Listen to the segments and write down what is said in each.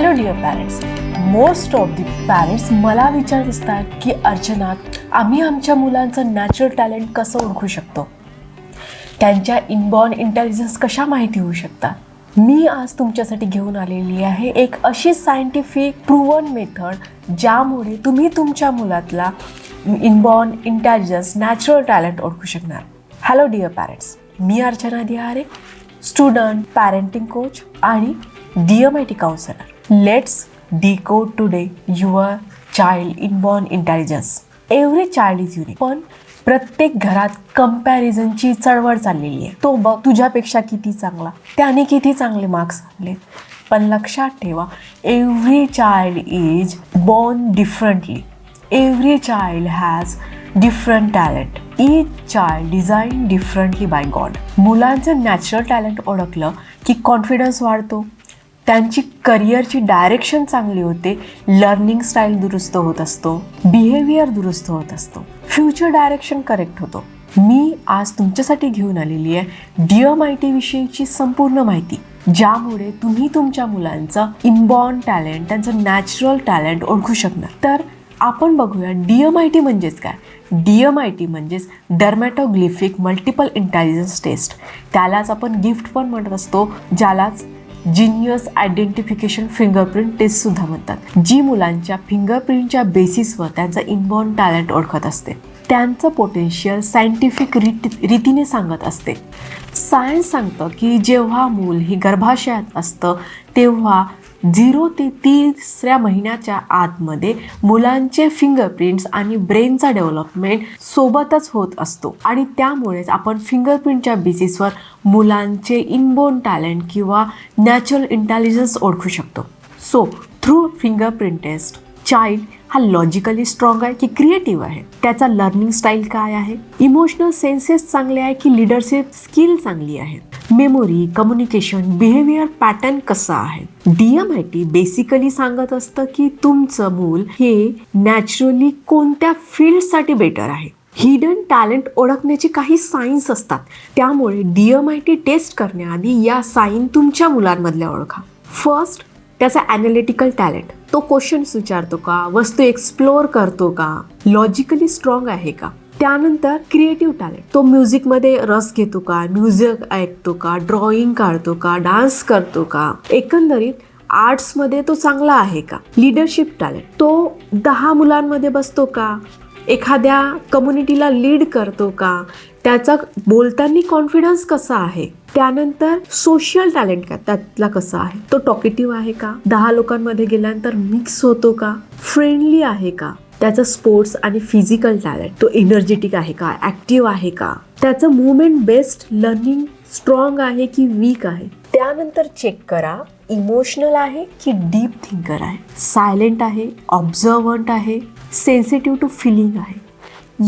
Hello dear parents most of the parents मला विचारत असतात की अर्चना आम्ही आमच्या मुलांचं नॅचरल टॅलेंट कसं ओळखू शकतो? त्यांच्या इनबॉर्न इंटेलिजन्स कशा माहिती होऊ शकतात? मी आज तुमच्यासाठी घेऊन आलेली आहे एक अशी सायंटिफिक प्रूवन मेथड ज्यामुळे तुम्ही तुमच्या मुलातला इनबॉर्न इंटेलिजन्स नॅचरल टॅलेंट ओळखू शकणार. हॅलो डिअर पॅरेंट्स मी Archana Dihare student parenting coach आणि D M I T counsellor let's decode today your child inborn intelligence every child is unique पण प्रत्येक घरात कंपॅरिझनची चळवळ चाललेली आहे. तो बघ तुझ्यापेक्षा किती चांगला? त्याने किती चांगले मार्क्स आणले पण लक्षात ठेवा every child is born differently every child has different talent each child design differently by God मुलांचं नॅचरल टॅलेंट ओळखलं की कॉन्फिडन्स वाढतो. त्यांची करिअरची डायरेक्शन चांगली होते लर्निंग स्टाईल दुरुस्त होत असतो बिहेवियर दुरुस्त होत असतो फ्युचर डायरेक्शन करेक्ट होतो. मी आज तुमच्यासाठी घेऊन आलेली आहे डीएम आय टी विषयीची संपूर्ण माहिती ज्यामुळे तुम्ही तुमच्या मुलांचं इनबॉर्न टॅलेंट त्यांचं नॅचरल टॅलेंट ओळखू शकणार. तर आपण बघूया डीएम आय टी म्हणजेच काय? डीएम आय टी म्हणजेच डर्मॅटोग्लिफिक मल्टिपल इंटेलिजन्स टेस्ट त्यालाच आपण गिफ्ट पण म्हणत असतो ज्यालाच जिनियस आयडेंटिफिकेशन फिंगरप्रिंट टेस्टसुद्धा म्हणतात जी मुलांच्या फिंगरप्रिंटच्या बेसिसवर त्यांचं इनबॉर्न टॅलेंट ओळखत असते. त्यांचं पोटेन्शियल सायंटिफिक रीती रीतीने सांगत असते. सायन्स सांगतं की जेव्हा मूल ही गर्भाशयात असतं तेव्हा झिरो ते तिसऱ्या महिन्याच्या आतमध्ये मुलांचे फिंगरप्रिंट्स आणि ब्रेनचा डेव्हलपमेंट सोबतच होत असतो. आणि त्यामुळेच आपण फिंगरप्रिंटच्या बेसिसवर मुलांचे इनबोर्न टॅलेंट किंवा नॅचरल इंटेलिजन्स ओळखू शकतो. So through fingerprint test child हा लॉजिकली स्ट्रॉंग आहे की क्रिएटिव्ह आहे? त्याचा लर्निंग स्टाईल काय आहे? इमोशनल सेन्सेस चांगले आहे की लिडरशिप स्किल चांगली आहे? मेमोरी कम्युनिकेशन बिहेवियर पॅटर्न कसं आहे? डीएमआयटी आय टी बेसिकली सांगत असतं की तुमचं मूल हे नॅचरली कोणत्या फील्डसाठी बेटर आहे. हिडन टॅलेंट ओळखण्याची काही सायन्स असतात. त्यामुळे डीएमआयटी आय टी टेस्ट करण्याआधी या साईन तुमच्या मुलांमधल्या ओळखा. फर्स्ट त्याचा ॲनालिटिकल टॅलेंट तो क्वेश्चन्स विचारतो का? वस्तू एक्सप्लोअर करतो का? लॉजिकली स्ट्रॉंग आहे का? त्यानंतर क्रिएटिव्ह टॅलेंट तो म्युझिकमध्ये रस घेतो का? म्युझिक ऐकतो का? ड्रॉइंग काढतो का? डान्स करतो का? एकंदरीत आर्ट्समध्ये तो चांगला आहे का? लिडरशिप टॅलेंट तो दहा मुलांमध्ये बसतो का? एखाद्या कम्युनिटीला लीड करतो का? त्याचा बोलताना कॉन्फिडन्स कसा आहे? त्यानंतर सोशल टॅलेंट का? त्यातला कसा आहे? तो टॉकेटिव्ह आहे का? दहा लोकांमध्ये गेल्यानंतर मिक्स होतो का? फ्रेंडली आहे का? त्याचं स्पोर्ट्स आणि फिजिकल टॅलेंट तो एनर्जेटिक आहे का ॲक्टिव्ह आहे का? त्याचं मुवमेंट बेस्ट लर्निंग स्ट्रॉंग आहे की वीक आहे? त्यानंतर चेक करा इमोशनल आहे की डीप थिंकर आहे? सायलेंट आहे ऑब्झर्वंट आहे सेन्सिटिव्ह टू फिलिंग आहे?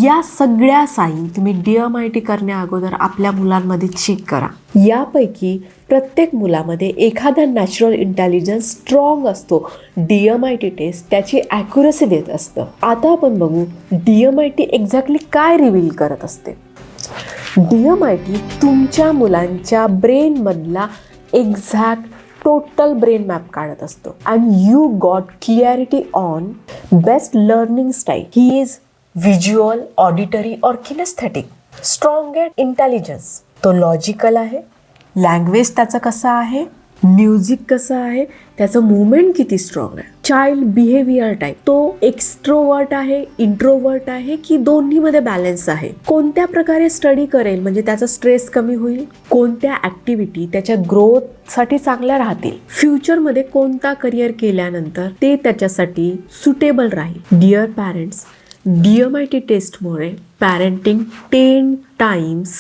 या सगळ्या साईन तुम्ही डी एम आय टी करण्या अगोदर आपल्या मुलांमध्ये चेक करा. यापैकी प्रत्येक मुलामध्ये एखादा नॅचरल इंटेलिजन्स स्ट्रॉंग असतो. D M I T test त्याची ॲक्युरसी देत असतं. आता आपण बघू D M I T exactly काय रिव्हील करत असते. डी एम आय टी तुमच्या मुलांच्या ब्रेनमधला एक्झॅक्ट टोटल ब्रेन मॅप काढत असतो. And you got clarity on best learning style he is visual auditory और किनेस्थेटिक स्ट्रॉंग अँड इंटेलिजन्स तो लॉजिकल आहे. लँग्वेज त्याचं कसं आहे? म्युझिक कसं आहे? त्याचं मुवमेंट किती स्ट्रॉंग आहे? चाइल्ड बिहेवियर टाईप तो एक्स्ट्रोवर्ट आहे इंट्रोवर्ट आहे की दोन्हीमध्ये बॅलन्स आहे? कोणत्या प्रकारे स्टडी करेल? म्हणजे त्याचा स्ट्रेस कमी होईल? कोणत्या ऍक्टिव्हिटी त्याच्या ग्रोथसाठी चांगल्या राहतील? फ्युचरमध्ये कोणता करिअर केल्यानंतर ते त्याच्यासाठी सुटेबल राहील? Dear parents D M I T टेस्टमुळे parenting ten times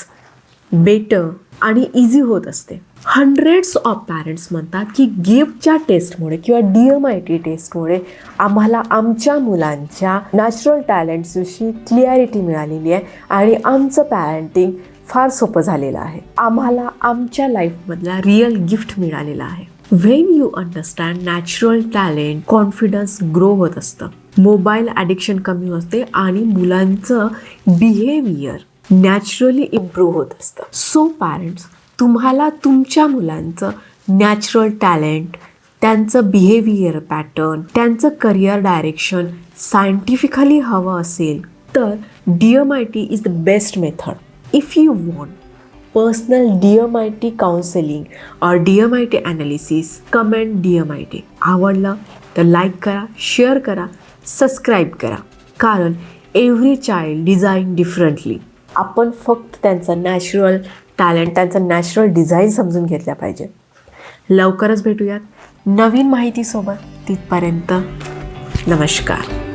better आणि इझी होत असते. हंड्रेड्स ऑफ पॅरेंट्स म्हणतात की गिफ्टच्या टेस्टमुळे किंवा डी एम आय टी टेस्टमुळे आम्हाला आमच्या मुलांच्या नॅचरल टॅलेंट्सविषयी क्लिअरिटी मिळालेली आहे आणि आमचं पॅरेंटिंग फार सोपं झालेलं आहे. आम्हाला आमच्या लाईफमधला रिअल गिफ्ट मिळालेला आहे. When you understand natural talent confidence grow होत असतं. मोबाईल ॲडिक्शन कमी होते आणि मुलांचं बिहेवियर नॅचरली इम्प्रूव्ह होत असतं. सो पॅरेंट्स तुम्हाला तुमच्या मुलांचं नॅचरल टॅलेंट त्यांचं बिहेवियर पॅटर्न त्यांचं करिअर डायरेक्शन सायंटिफिकली हवं असेल तर D M I T is the best method if you want personal D M I T counselling और D M I T analysis comment D M I T आवडलं तर like करा share करा subscribe करा. कारण एव्हरी चाइल्ड डिझाईन डिफरंटली आपण फक्त त्यांचं नॅचरल टॅलेंट त्यांचं नॅचरल डिझाईन समजून घेतल्या पाहिजे. लवकरच भेटूयात. नवीन माहितीसोबत तिथपर्यंत नमस्कार.